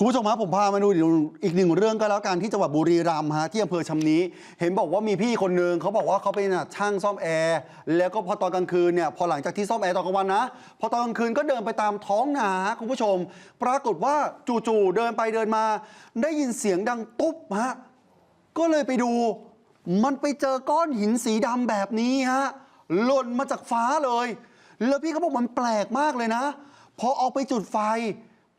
คุณผู้ชมครับผมพามาดูอีกหนึ่งเรื่องก็แล้วกันที่จังหวัดบุรีรัมย์ฮะที่อำเภอชำนี้เห็นบอกว่ามีพี่คนหนึ่งเขาบอกว่าเขาเป็นน่ะช่างซ่อมแอร์แล้วก็พอตอนกลางคืนเนี่ยพอหลังจากที่ซ่อมแอร์ตอนกลางวันนะพอตอนกลางคืนก็เดินไปตามท้องนาคุณผู้ชม ปรากฏว่าจู่ๆเดินไปเดินมา ได้ยินเสียงดังตุ๊บฮะก็เลยไปดู มันไปเจอก้อนหินสีดำแบบนี้ฮะหล่นมาจากฟ้าเลย แล้วพี่เขาบอกมันแปลกมากเลยนะพอเอาไปจุดไฟ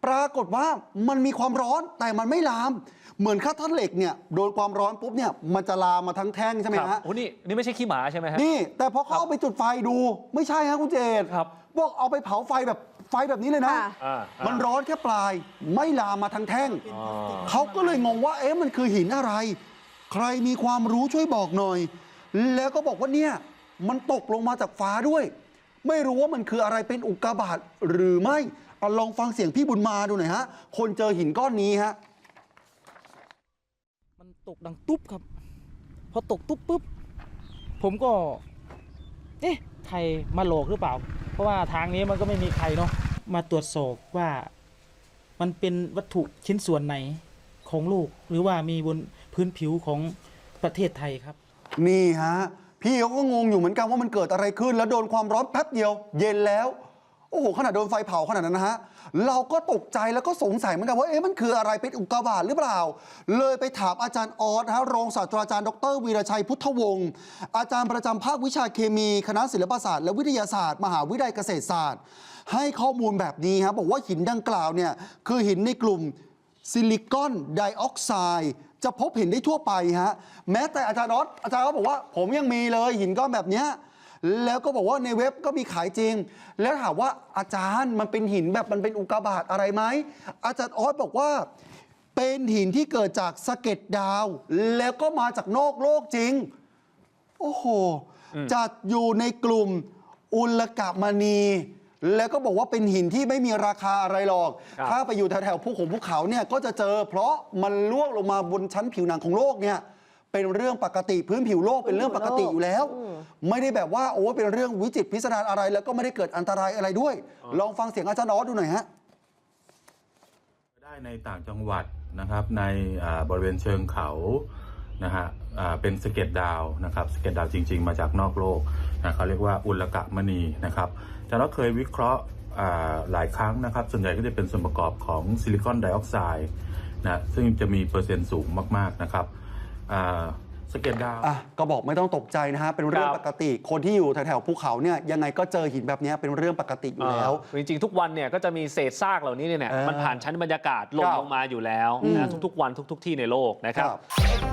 ปรากฏว่ามันมีความร้อนแต่มันไม่ลาม เหมือนค่าท่านเหล็กเนี่ยโดนความร้อนปุ๊บเนี่ยมันจะลามมาทั้งแท่งใช่ไหมครับฮะ โอ้นี่นี่ไม่ใช่ขี้หมาใช่ไหมฮะ นี่ แต่พอเขาเอาไปจุดไฟดูไม่ใช่ฮะคุณเจตครับบอกเอาไปเผาไฟแบบไฟแบบนี้เลยนะ ค่ะ อ่ามันร้อนแค่ปลาย ไม่ลามมาทั้งแท่ง อ๋อ เขาก็เลยงงว่าเอ๊ะมันคือหินอะไร ใครมีความรู้ช่วยบอกหน่อย แล้วก็บอกว่าเนี่ยมันตกลงมาจากฟ้าด้วย ไม่รู้ว่ามันคืออะไรเป็นอุกกาบาตหรือไม่ เอาลองฟังเสียงพี่บุญมาดูหน่อยฮะ คนเจอหินก้อนนี้ฮะ มันตกดังตุ๊บครับ พอตกตุ๊บปุ๊บ ผมก็ เอ๊ะ ใครมาหลอกหรือเปล่า เพราะว่าทางนี้มันก็ไม่มีใครเนาะ มาตรวจสอบว่า มันเป็นวัตถุชิ้นส่วนไหนของโลก หรือว่ามีบนพื้นผิวของประเทศไทยครับ นี่ฮะ พี่เขาก็งงอยู่เหมือนกันว่ามันเกิดอะไรขึ้น แล้วโดนความร้อนแป๊บเดียว เย็นแล้ว โอ้โหขนาดโดนไฟเผาขนาดนั้นนะฮะเราก็ตกใจแล้วก็สงสัยเหมือนกันว่าเอ๊ะมันคืออะไรเป็นอุกกาบาตหรือเปล่า เลยไปถามอาจารย์ออสนะฮะรองศาสตราจารย์ดรวีรชัยพุทธวงศ์อาจารย์ประจำภาควิชาเคมี คณะศิลปศาสตร์และวิทยาศาสตร์ มหาวิทยาลัยเกษตรศาสตร์ ให้ข้อมูลแบบนี้ครับบอกว่าหินดังกล่าวเนี่ยคือหินในกลุ่มซิลิคอนไดออกไซด์จะพบเห็นได้ทั่วไปฮะแม้แต่อาจารย์ออสอาจารย์ก็บอกว่า ผมยังมีเลยหินก้อนแบบเนี้ย แล้วก็บอกว่าในเว็บก็มีขายจริง แล้วถามว่าอาจารย์มันเป็นหินแบบมันเป็นอุกกาบาตอะไรไหมอาจารย์ออสบอกว่า เป็นหินที่เกิดจากสะเก็ดดาว แล้วก็มาจากนอกโลกจริง โอ้โห จัดอยู่ในกลุ่มอุลกะมณี แล้วก็บอกว่าเป็นหินที่ไม่มีราคาอะไรหรอก ครับ ถ้าไปอยู่แถวๆภูเขาภูเขาเนี่ยก็จะเจอ เพราะมันล่วงลงมาบนชั้นผิวหนังของโลกเนี่ย เป็นเรื่องปกติพื้นผิวโลกเป็นเรื่องปกติอยู่แล้ว ไม่ได้แบบว่าโอ้เป็นเรื่องวิจิตรพิสดารอะไร แล้วก็ไม่ได้เกิดอันตรายอะไรด้วย ลองฟังเสียงอาจารย์ออสดูหน่อยฮะได้ในต่างจังหวัดนะครับในอ่าบริเวณเชิงเขานะฮะอ่าเป็นสะเก็ดดาวนะครับสะเก็ดดาวจริง ๆ มาจากนอกโลกนะเขาเรียกว่าอุลกะมณีนะครับแต่เราเคยวิเคราะห์อ่าหลายครั้งนะครับ ส่วนใหญ่ก็จะเป็นส่วนประกอบของซิลิคอนไดออกไซด์นะซึ่งจะมีเปอร์เซ็นต์สูงมากๆนะครับอ่า สะเก็ดดาว อะก็บอกไม่ต้องตกใจนะฮะเป็นเรื่องครับ ปกติ คนที่อยู่แถวๆภูเขาเนี่ยยังไงก็เจอหินแบบเนี้ยเป็นเรื่องปกติอยู่แล้วอ่าจริงๆ ทุกวันเนี่ยก็จะมีเศษซากเหล่านี้เนี่ยเออมันผ่านชั้นบรรยากาศหล่นครับลงมาอยู่แล้วอืมนะทุกๆ วันทุก ๆ ที่ในโลกนะครับ ครับ